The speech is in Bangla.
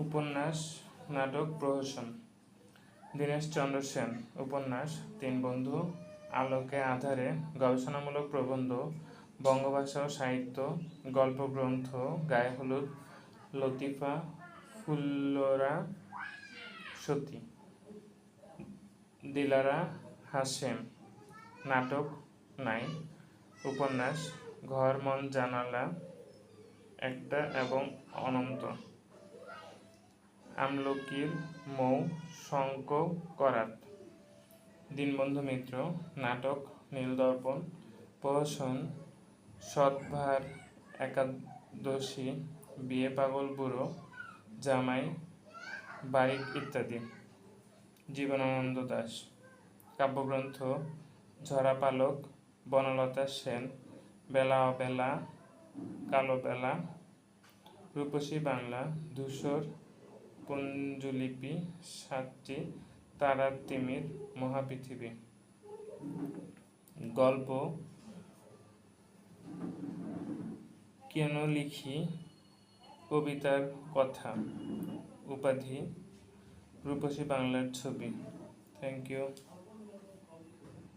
উপন্যাস, নাটক, প্রহসন। দীনেশ চন্দ্র সেন, উপন্যাস, তিন বন্ধু, আলোকে আধারে, গবেষণামূলক প্রবন্ধ, বঙ্গভাষা ও সাহিত্য গল্পগ্রন্থ গায়ে হলুদ, লতিফা ফুল্লরা সতী, দিলারা হাসেম নাটক নাই উপন্যাস, ঘর, মন, জানালা, একটা এবং অনন্ত। আমলকির মৌ শঙ্ক করাত। দীনবন্ধু মিত্র, নাটক, নীলদর্পণ, প্রহসন, সৎভার, একাদশী, বিয়ে পাগল বুড়ো, জামাই, বারিক ইত্যাদি। জীবনানন্দ দাস। কাব্যগ্রন্থ, ঝরা পালক, বনলতা সেন, বেলা অবেলা, কালো বেলা, রূপসী বাংলা, ধূসর পঞ্জুলিপি সাতটি তারার তিমির মহাপৃথিবী। গল্প কেন লিখি? কবিতার কথা। উপাধি রূপসী বাংলার ছবি। Thank you